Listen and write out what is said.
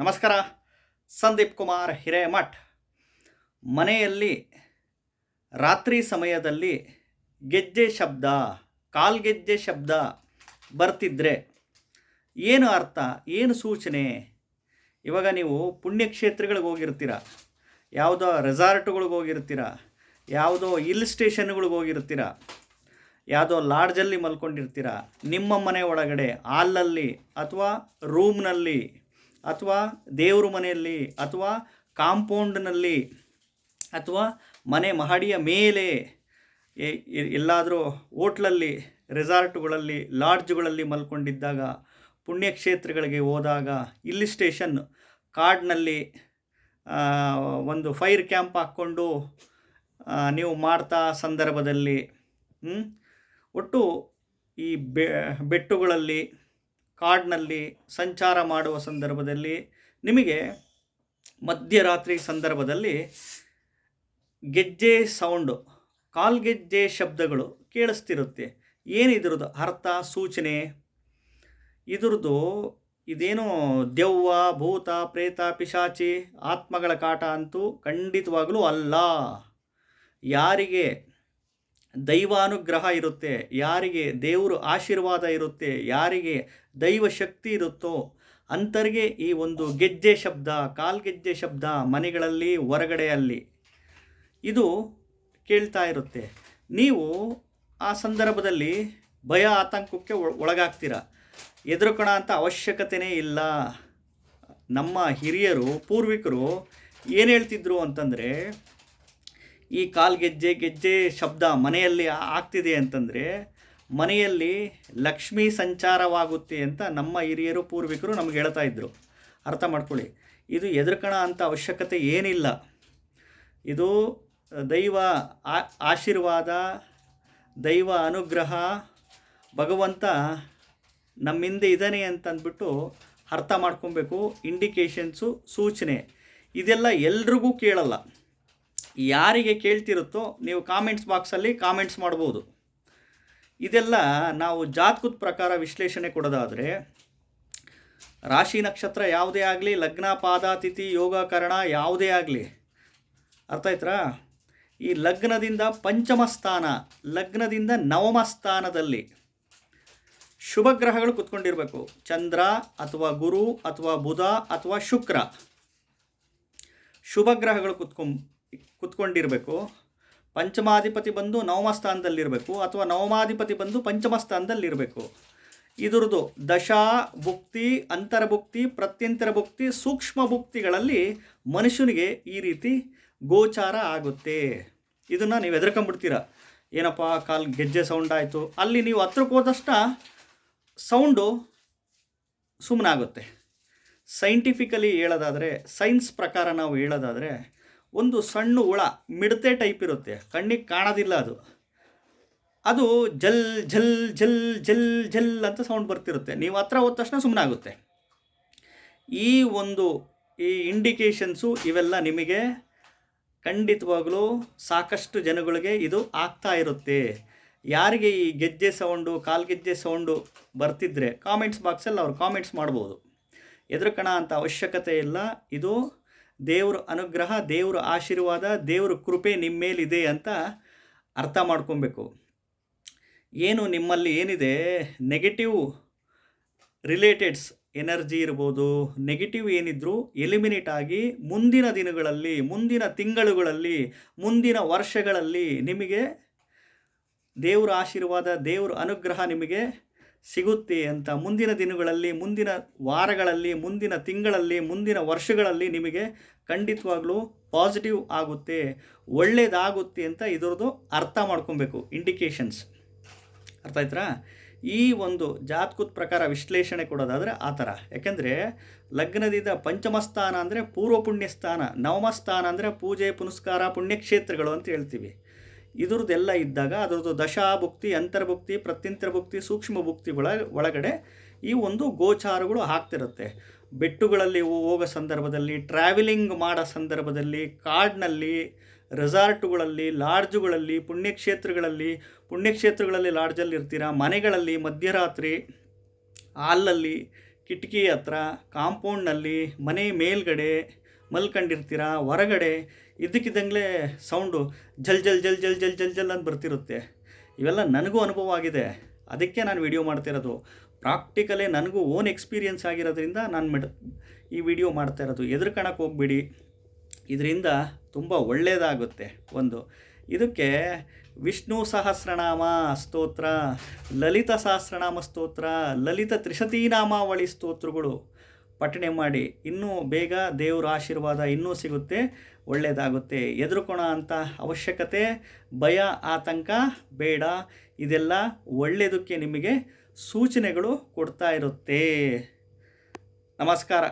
ನಮಸ್ಕಾರ. ಸಂದೀಪ್ ಕುಮಾರ್ ಹಿರೇಮಠ್. ಮನೆಯಲ್ಲಿ ರಾತ್ರಿ ಸಮಯದಲ್ಲಿ ಗೆಜ್ಜೆ ಶಬ್ದ ಕಾಲ್ಗೆಜ್ಜೆ ಶಬ್ದ ಬರ್ತಿದ್ರೆ ಏನು ಅರ್ಥ, ಏನು ಸೂಚನೆ? ಇವಾಗ ನೀವು ಪುಣ್ಯಕ್ಷೇತ್ರಗಳಿಗೆ ಹೋಗಿರ್ತೀರ, ಯಾವುದೋ ರೆಸಾರ್ಟ್ಗಳಿಗೆ ಹೋಗಿರ್ತೀರ, ಯಾವುದೋ ಹಿಲ್ ಸ್ಟೇಷನ್ಗಳಿಗೆ ಹೋಗಿರ್ತೀರ, ಯಾವುದೋ ಲಾಡ್ಜಲ್ಲಿ ಮಲ್ಕೊಂಡಿರ್ತೀರ, ನಿಮ್ಮ ಮನೆ ಒಳಗಡೆ ಹಾಲಲ್ಲಿ ಅಥವಾ ರೂಮ್ನಲ್ಲಿ ಅಥವಾ ದೇವ್ರ ಮನೆಯಲ್ಲಿ ಅಥವಾ ಕಾಂಪೌಂಡ್ನಲ್ಲಿ ಅಥವಾ ಮನೆ ಮಹಡಿಯ ಮೇಲೆ ಎಲ್ಲಾದರೂ ಹೋಟ್ಲಲ್ಲಿ, ರೆಸಾರ್ಟ್ಗಳಲ್ಲಿ, ಲಾಡ್ಜ್ಗಳಲ್ಲಿ ಮಲ್ಕೊಂಡಿದ್ದಾಗ, ಪುಣ್ಯಕ್ಷೇತ್ರಗಳಿಗೆ ಹೋದಾಗ ಇಲ್ಲಿ ಸ್ಟೇಷನ್ ಕಾಡಿನಲ್ಲಿ ಒಂದು ಫೈರ್ ಕ್ಯಾಂಪ್ ಹಾಕ್ಕೊಂಡು ನೀವು ಮಾಡ್ತಾ ಸಂದರ್ಭದಲ್ಲಿ ಒಟ್ಟು ಈ ಬೆಟ್ಟುಗಳಲ್ಲಿ ಕಾಡಿನಲ್ಲಿ ಸಂಚಾರ ಮಾಡುವ ಸಂದರ್ಭದಲ್ಲಿ, ನಿಮಗೆ ಮಧ್ಯರಾತ್ರಿ ಸಂದರ್ಭದಲ್ಲಿ ಗೆಜ್ಜೆ ಸೌಂಡು ಕಾಲ್ಗೆಜ್ಜೆ ಶಬ್ದಗಳು ಕೇಳಿಸ್ತಿರುತ್ತೆ. ಏನಿದ್ರದ್ದು ಅರ್ಥ, ಸೂಚನೆ? ಇದ್ರದ್ದು ಇದೇನು ದೆವ್ವ, ಭೂತ, ಪ್ರೇತ, ಪಿಶಾಚಿ, ಆತ್ಮಗಳ ಕಾಟ ಅಂತೂ ಖಂಡಿತವಾಗಲೂ ಅಲ್ಲ. ಯಾರಿಗೆ ದೈವಾನುಗ್ರಹ ಇರುತ್ತೆ. ಯಾರಿಗೆ ದೇವರು ಆಶೀರ್ವಾದ ಇರುತ್ತೆ, ಯಾರಿಗೆ ದೈವ ಶಕ್ತಿ ಇರುತ್ತೋ ಅಂಥವ್ರಿಗೆ ಈ ಒಂದು ಗೆಜ್ಜೆ ಶಬ್ದ ಕಾಲ್ಗೆಜ್ಜೆ ಶಬ್ದ ಮನೆಗಳಲ್ಲಿ, ಹೊರಗಡೆಯಲ್ಲಿ ಇದು ಕೇಳ್ತಾ ಇರುತ್ತೆ. ನೀವು ಆ ಸಂದರ್ಭದಲ್ಲಿ ಭಯ, ಆತಂಕಕ್ಕೆ ಒಳಗಾಗ್ತೀರ? ಎದುರುಕೋಣ ಅಂತ ಅವಶ್ಯಕತೆಯೇ ಇಲ್ಲ. ನಮ್ಮ ಹಿರಿಯರು, ಪೂರ್ವಿಕರು ಏನು ಹೇಳ್ತಿದ್ರು ಅಂತಂದರೆ ಈ ಕಾಲ್ಗೆಜ್ಜೆ ಗೆಜ್ಜೆ ಶಬ್ದ ಮನೆಯಲ್ಲಿ ಆಗ್ತಿದೆ ಅಂತಂದರೆ, ಮನೆಯಲ್ಲಿ ಲಕ್ಷ್ಮೀ ಸಂಚಾರವಾಗುತ್ತೆ ಅಂತ ನಮ್ಮ ಹಿರಿಯರು, ಪೂರ್ವಿಕರು ನಮ್ಗೆ ಹೇಳ್ತಾ ಇದ್ರು. ಅರ್ಥ ಮಾಡ್ಕೊಳ್ಳಿ. ಇದು ಎದುರ್ಕಣ ಅಂತ ಅವಶ್ಯಕತೆ ಏನಿಲ್ಲ. ಇದು ದೈವ ಆಶೀರ್ವಾದ, ದೈವ ಅನುಗ್ರಹ, ಭಗವಂತ ನಮ್ಮಿಂದ ಇದ್ದಾನೆ ಅಂತಂದ್ಬಿಟ್ಟು ಅರ್ಥ ಮಾಡ್ಕೊಬೇಕು. ಇಂಡಿಕೇಶನ್ಸು ಸೂಚನೆ. ಇದೆಲ್ಲ ಎಲ್ರಿಗೂ ಕೇಳಲ್ಲ. ಯಾರಿಗೆ ಕೇಳ್ತಿರುತ್ತೋ ನೀವು ಕಾಮೆಂಟ್ಸ್ ಬಾಕ್ಸಲ್ಲಿ ಕಾಮೆಂಟ್ಸ್ ಮಾಡ್ಬೋದು. ಇದೆಲ್ಲ ನಾವು ಜಾತಕದ ಪ್ರಕಾರ ವಿಶ್ಲೇಷಣೆ ಕೊಡೋದಾದರೆ, ರಾಶಿ ನಕ್ಷತ್ರ ಯಾವುದೇ ಆಗಲಿ, ಲಗ್ನ, ಪಾದಾತಿಥಿ, ಯೋಗಕರಣ ಯೋಗ ಕರಣ ಯಾವುದೇ ಆಗಲಿ, ಅರ್ಥ ಆಯ್ತಾ ಈ ಲಗ್ನದಿಂದ ಪಂಚಮ ಸ್ಥಾನ, ಲಗ್ನದಿಂದ ನವಮ ಸ್ಥಾನದಲ್ಲಿ ಶುಭ ಗ್ರಹಗಳು ಕುತ್ಕೊಂಡಿರಬೇಕು. ಚಂದ್ರ ಅಥವಾ ಗುರು ಅಥವಾ ಬುಧ ಅಥವಾ ಶುಕ್ರ. ಶುಭ ಗ್ರಹಗಳು ಕುತ್ಕೊಂಡ್ ಕುತ್ಕೊಂಡಿರಬೇಕು. ಪಂಚಮಾಧಿಪತಿ ಬಂದು ನವಮ ಸ್ಥಾನದಲ್ಲಿರಬೇಕು ಅಥವಾ ನವಮಾಧಿಪತಿ ಬಂದು ಪಂಚಮ ಸ್ಥಾನದಲ್ಲಿರಬೇಕು. ಇದರದ್ದು ದಶಾ, ಭುಕ್ತಿ, ಅಂತರಭುಕ್ತಿ ಪ್ರತ್ಯಂತರ ಭುಕ್ತಿ ಸೂಕ್ಷ್ಮ ಭುಕ್ತಿಗಳಲ್ಲಿ ಮನುಷ್ಯನಿಗೆ ಈ ರೀತಿ ಗೋಚಾರ ಆಗುತ್ತೆ. ಇದನ್ನು ನೀವು ಹೆದರ್ಕೊಂಡ್ಬಿಡ್ತೀರ. ಏನಪ್ಪ, ಕಾಲ್ ಗೆಜ್ಜೆ ಸೌಂಡ್ ಆಯಿತು. ಅಲ್ಲಿ ನೀವು ಹತ್ರಕ್ಕೆ ಹೋದಷ್ಟ ಸೌಂಡು ಸುಮ್ಮನಾಗುತ್ತೆ ಸೈಂಟಿಫಿಕಲಿ ಹೇಳೋದಾದರೆ ಸೈನ್ಸ್ ಪ್ರಕಾರ ನಾವು ಹೇಳೋದಾದರೆ ಒಂದು ಸಣ್ಣ ಹುಳ ಮಿಡತೆ ಟೈಪ್ ಇರುತ್ತೆ. ಕಣ್ಣಿಗೆ ಕಾಣೋದಿಲ್ಲ ಅದು. ಅದು ಜಲ್ ಜಲ್ ಜಲ್ ಜಲ್ ಜಲ್ ಅಂತ ಸೌಂಡ್ ಬರ್ತಿರುತ್ತೆ. ನೀವು ಹತ್ರ ಹೋದ ತಕ್ಷಣ ಸುಮ್ಮನಾಗುತ್ತೆ ಈ ಒಂದು, ಈ ಇಂಡಿಕೇಶನ್ಸು ಇವೆಲ್ಲ ನಿಮಗೆ ಖಂಡಿತವಾಗಲೂ ಸಾಕಷ್ಟು ಜನಗಳಿಗೆ ಇದು ಆಗ್ತಾ ಇರುತ್ತೆ. ಯಾರಿಗೆ ಈ ಗೆಜ್ಜೆ ಸೌಂಡು ಕಾಲ್ಗೆಜ್ಜೆ ಸೌಂಡು ಬರ್ತಿದ್ರೆ ಕಾಮೆಂಟ್ಸ್ ಬಾಕ್ಸಲ್ಲಿ ಅವ್ರು ಕಾಮೆಂಟ್ಸ್ ಮಾಡ್ಬೋದು. ಎದುರುಕಣ ಅಂತ ಅವಶ್ಯಕತೆ ಇಲ್ಲ. ಇದು ದೇವ್ರ ಅನುಗ್ರಹ, ದೇವ್ರ ಆಶೀರ್ವಾದ, ದೇವ್ರ ಕೃಪೆ ನಿಮ್ಮ ಮೇಲಿದೆ ಅಂತ ಅರ್ಥ ಮಾಡ್ಕೊಬೇಕು. ಏನು ನಿಮ್ಮಲ್ಲಿ ಏನಿದೆ? ನೆಗೆಟಿವ್ ರಿಲೇಟೆಡ್ಸ್ ಎನರ್ಜಿ ಇರ್ಬೋದು ನೆಗೆಟಿವ್ ಏನಿದ್ರು ಎಲಿಮಿನೇಟ್ ಆಗಿ ಮುಂದಿನ ದಿನಗಳಲ್ಲಿ, ಮುಂದಿನ ತಿಂಗಳುಗಳಲ್ಲಿ, ಮುಂದಿನ ವರ್ಷಗಳಲ್ಲಿ ನಿಮಗೆ ದೇವರ ಆಶೀರ್ವಾದ, ದೇವರ ಅನುಗ್ರಹ ನಿಮಗೆ ಸಿಗುತ್ತೆ ಅಂತ ಮುಂದಿನ ದಿನಗಳಲ್ಲಿ, ಮುಂದಿನ ವಾರಗಳಲ್ಲಿ, ಮುಂದಿನ ತಿಂಗಳಲ್ಲಿ, ಮುಂದಿನ ವರ್ಷಗಳಲ್ಲಿ ನಿಮಗೆ ಖಂಡಿತವಾಗ್ಲೂ ಪಾಸಿಟಿವ್ ಆಗುತ್ತೆ ಒಳ್ಳೆಯದಾಗುತ್ತೆ ಅಂತ ಇದರದ್ದು ಅರ್ಥ ಮಾಡ್ಕೊಬೇಕು ಇಂಡಿಕೇಶನ್ಸ್ ಅರ್ಥ ಆಯ್ತಾ ಈ ಒಂದು ಜಾತಕದ ಪ್ರಕಾರ ವಿಶ್ಲೇಷಣೆ ಕೊಡೋದಾದರೆ ಆ ಥರ. ಯಾಕೆಂದರೆ, ಲಗ್ನದಿಂದ ಪಂಚಮ ಸ್ಥಾನ ಅಂದರೆ ಪೂರ್ವ ಪುಣ್ಯ ಸ್ಥಾನ ನವಮ ಸ್ಥಾನ ಅಂದರೆ ಪೂಜೆ, ಪುನಸ್ಕಾರ, ಪುಣ್ಯಕ್ಷೇತ್ರಗಳು ಅಂತ ಹೇಳ್ತೀವಿ. ಇದ್ರದ್ದೆಲ್ಲ ಇದ್ದಾಗ ಅದರದ್ದು ದಶಾ ಭುಕ್ತಿ ಅಂತರ್ಭುಕ್ತಿ ಪ್ರತ್ಯಂತರ ಭುಕ್ತಿ ಸೂಕ್ಷ್ಮ ಭುಕ್ತಿ ಒಳ ಒಳಗಡೆ ಈ ಒಂದು ಗೋಚಾರಗಳು ಆಗ್ತಿರುತ್ತೆ. ಬೆಟ್ಟುಗಳಲ್ಲಿ ಹೋಗೋ ಸಂದರ್ಭದಲ್ಲಿ ಟ್ರಾವೆಲಿಂಗ್ ಮಾಡೋ ಸಂದರ್ಭದಲ್ಲಿ, ಕಾಡಿನಲ್ಲಿ ರೆಸಾರ್ಟುಗಳಲ್ಲಿ ಲಾಡ್ಜುಗಳಲ್ಲಿ ಪುಣ್ಯಕ್ಷೇತ್ರಗಳಲ್ಲಿ ಪುಣ್ಯಕ್ಷೇತ್ರಗಳಲ್ಲಿ ಲಾಡ್ಜಲ್ಲಿ ಇರ್ತೀರ? ಮನೆಗಳಲ್ಲಿ, ಮಧ್ಯರಾತ್ರಿ ಹಾಲಲ್ಲಿ ಕಿಟಕಿ ಹತ್ರ ಕಾಂಪೌಂಡ್ನಲ್ಲಿ ಮನೆ ಮೇಲ್ಗಡೆ ಮಲ್ಕೊಂಡಿರ್ತೀರ? ಹೊರಗಡೆ ಇದ್ದಕ್ಕಿದ್ದಂಗೆ ಸೌಂಡು ಜಲ್ ಜಲ್ ಜಲ್ ಜಲ್ ಜಲ್ ಜಲ್ ಜಲ್ ಅಂತ ಬರ್ತಿರುತ್ತೆ. ಇವೆಲ್ಲ ನನಗೂ ಅನುಭವ ಆಗಿದೆ. ಅದಕ್ಕೆ ನಾನು ವಿಡಿಯೋ ಮಾಡ್ತಿರೋದು ಪ್ರಾಕ್ಟಿಕಲೇ ನನಗೂ ಓನ್ ಎಕ್ಸ್ಪೀರಿಯನ್ಸ್ ಆಗಿರೋದ್ರಿಂದ ನಾನು ಮೆಡ್, ಈ ವಿಡಿಯೋ ಮಾಡ್ತಾ ಇರೋದು. ಎದುರ್ಕಣಕ್ಕೆ ಹೋಗ್ಬಿಡಿ. ಇದರಿಂದ ತುಂಬ ಒಳ್ಳೆಯದಾಗುತ್ತೆ ಒಂದು. ಇದಕ್ಕೆ ವಿಷ್ಣು ಸಹಸ್ರನಾಮ ಸ್ತೋತ್ರ, ಲಲಿತ ಸಹಸ್ರನಾಮ ಸ್ತೋತ್ರ, ಲಲಿತ ತ್ರಿಶತೀನಾಮಾವಳಿ ಸ್ತೋತ್ರಗಳು ಪಠಣೆ ಮಾಡಿ, ಇನ್ನೂ ಬೇಗ ದೇವರ ಆಶೀರ್ವಾದ ಇನ್ನೂ ಸಿಗುತ್ತೆ ಒಳ್ಳೆಯದಾಗುತ್ತೆ ಹೆದರ್ಕೋಣ ಅಂತ ಅವಶ್ಯಕತೆ, ಭಯ, ಆತಂಕ ಬೇಡ. ಇದೆಲ್ಲ ಒಳ್ಳೆಯದಕ್ಕೆ ನಿಮಗೆ ಸೂಚನೆಗಳು ಕೊಡ್ತಾ ಇರುತ್ತೆ. ನಮಸ್ಕಾರ.